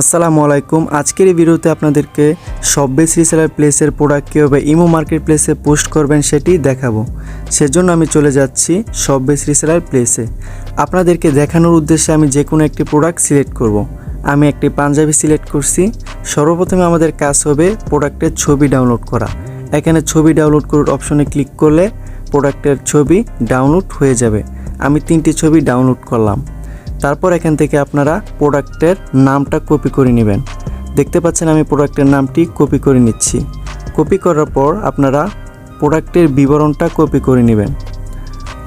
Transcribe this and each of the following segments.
আসসালামু আলাইকুম। আজকের এই ভিডিওতে আপনাদেরকে সব বেস রিসেলার প্লেসের প্রোডাক্ট কীভাবে ইমো মার্কেট প্লেসে পোস্ট করবেন সেটি দেখাবো। সেজন্য আমি চলে যাচ্ছি সব বেস রিসেলার প্লেসে আপনাদেরকে দেখানোর উদ্দেশ্যে আমি যে কোনো একটি প্রোডাক্ট সিলেক্ট করব। আমি একটি পাঞ্জাবি সিলেক্ট করছি। সর্বপ্রথমে আমাদের কাজ হবে প্রোডাক্টের ছবি ডাউনলোড করা। এখানে ছবি ডাউনলোড করার অপশনে ক্লিক করলে প্রোডাক্টের ছবি ডাউনলোড হয়ে যাবে। আমি তিনটি ছবি ডাউনলোড করলাম। তারপর এখান থেকে আপনারা প্রোডাক্টের নামটা কপি করে নেবেন। দেখতে পাচ্ছেন আমি প্রোডাক্টের নামটি কপি করে নিচ্ছি। কপি করার পর আপনারা প্রোডাক্টের বিবরণটা কপি করে নেবেন।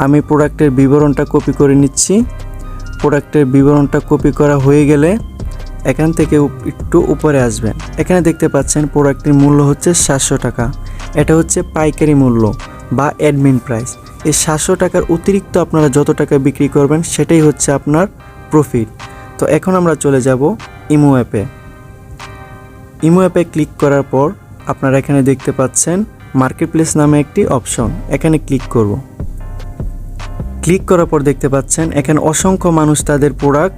আমি প্রোডাক্টের বিবরণটা কপি করে নিচ্ছি। প্রোডাক্টের বিবরণটা কপি করা হয়ে গেলে এখান থেকে একটু উপরে আসবেন। এখানে দেখতে পাচ্ছেন প্রোডাক্টের মূল্য হচ্ছে সাতশো টাকা। এটা হচ্ছে পাইকারি মূল্য বা অ্যাডমিন প্রাইস এই সাতশো টাকার অতিরিক্ত আপনারা যত টাকা বিক্রি করবেন, সেটাই হচ্ছে আপনার প্রফিট তো এখন আমরা চলে যাব ইমো অ্যাপে ইমো অ্যাপে ক্লিক করার পর আপনারা এখানে দেখতে পাচ্ছেন মার্কেট প্লেস নামে একটি অপশন এখানে ক্লিক করব। ক্লিক করার পর দেখতে পাচ্ছেন এখানে অসংখ্য মানুষ তাদের প্রোডাক্ট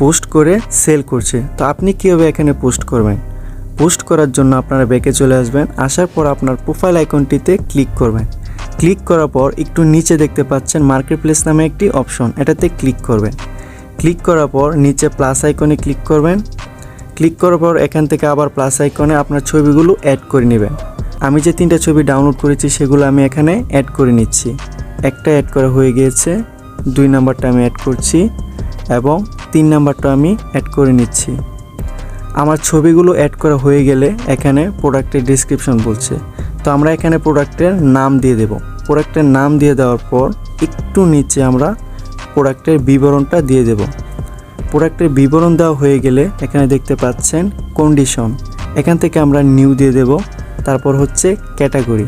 পোস্ট করে সেল করছে। তো আপনি কীভাবে এখানে পোস্ট করবেন? পোস্ট করার জন্য আপনারা ব্যাকে চলে আসবেন, আসার পর আপনার প্রোফাইল আইকনটিতে ক্লিক করবেন। ক্লিক করার পর একটু নিচে দেখতে পাচ্ছেন মার্কেট প্লেস নামে একটি অপশন এটাতে ক্লিক করবেন। ক্লিক করার পর নিচে প্লাস আইকনে ক্লিক করবেন। ক্লিক করার পর এখান থেকে আবার প্লাস আইকনে আপনার ছবিগুলো অ্যাড করে নেবেন। আমি যে তিনটা ছবি ডাউনলোড করেছি সেগুলো আমি এখানে অ্যাড করে নিচ্ছি। একটা অ্যাড করা হয়ে গিয়েছে, দুই নাম্বারটা আমি অ্যাড করছি এবং তিন নাম্বারটা আমি অ্যাড করে নিচ্ছি। আমার ছবিগুলো অ্যাড করা হয়ে গেলে এখানে প্রোডাক্টের ডিসক্রিপশন বলছে। তো আমরা এখানে প্রোডাক্টের নাম দিয়ে দেব। প্রোডাক্টের নাম দিয়ে দেওয়ার পর একটু নিচে আমরা প্রোডাক্টের বিবরণটা দিয়ে দেব। প্রোডাক্টের বিবরণ দেওয়া হয়ে গেলে এখানে দেখতে পাচ্ছেন কন্ডিশন। এখান থেকে আমরা নিউ দিয়ে দেব, তারপর হচ্ছে ক্যাটাগরি।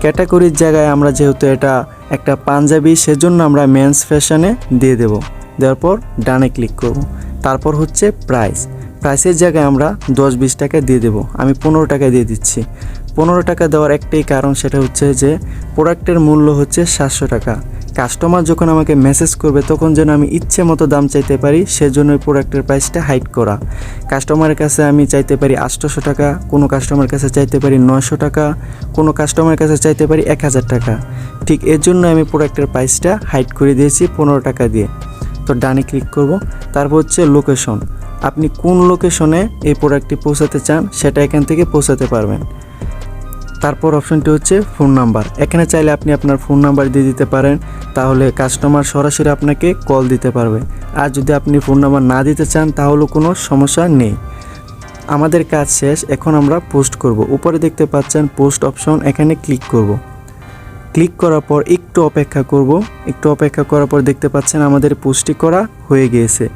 ক্যাটাগরির জায়গায় আমরা যেহেতু এটা একটা পাঞ্জাবি, সেজন্য আমরা মেন্স ফ্যাশনে দিয়ে দেব। দেওয়ার পর ডানে ক্লিক করব। তারপর হচ্ছে প্রাইস প্রাইসের জায়গায় আমরা দশ বিশ টাকা দিয়ে দেব। আমি পনেরো টাকা দিয়ে দিচ্ছি। পনেরো টাকা দেওয়ার একটাই কারণ সেটা হচ্ছে যে প্রোডাক্টের মূল্য হচ্ছে সাতশো টাকা। কাস্টমার যখন আমাকে মেসেজ করবে, তখন যেন আমি ইচ্ছে মতো দাম চাইতে পারি, সেজন্য প্রোডাক্টের প্রাইসটা হাইট করা। কাস্টমারের কাছে আমি চাইতে পারি আটশোশো টাকা, কোনো কাস্টমার কাছে চাইতে পারি নয়শো টাকা, কোনো কাস্টমারের কাছে চাইতে পারি এক হাজার টাকা। ঠিক এর জন্য আমি প্রোডাক্টের প্রাইসটা হাইট করে দিয়েছি পনেরো টাকা দিয়ে। তো ডানে ক্লিক করব। তারপর হচ্ছে লোকেশন। আপনি কোন লোকেশনে এই প্রোডাক্টটি পৌঁছাতে চান, সেটা এখান থেকে পৌঁছাতে পারবেন। তারপর অপশনটি হচ্ছে ফোন নাম্বার এখানে চাইলে আপনি আপনার ফোন নাম্বার দিয়ে দিতে পারেন, তাহলে কাস্টমার সরাসরি আপনাকে কল দিতে পারবে। আর যদি আপনি ফোন নাম্বার না দিতে চান তাহলেও কোনো সমস্যা নেই। আমাদের কাজ শেষ, এখন আমরা পোস্ট করব। উপরে দেখতে পাচ্ছেন পোস্ট অপশন এখানে ক্লিক করব। ক্লিক করার পর একটু অপেক্ষা করব। একটু অপেক্ষা করার পর দেখতে পাচ্ছেন আমাদের পোস্টটি করা হয়ে গিয়েছে।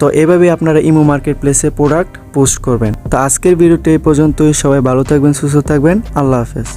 তো এভাবে আপনারা ইমো মার্কেট প্লেসে প্রোডাক্ট পোস্ট করবেন। তো আজকের ভিডিওটি এই পর্যন্তই। সবাই ভালো থাকবেন, সুস্থ থাকবেন। আল্লাহ হাফেজ।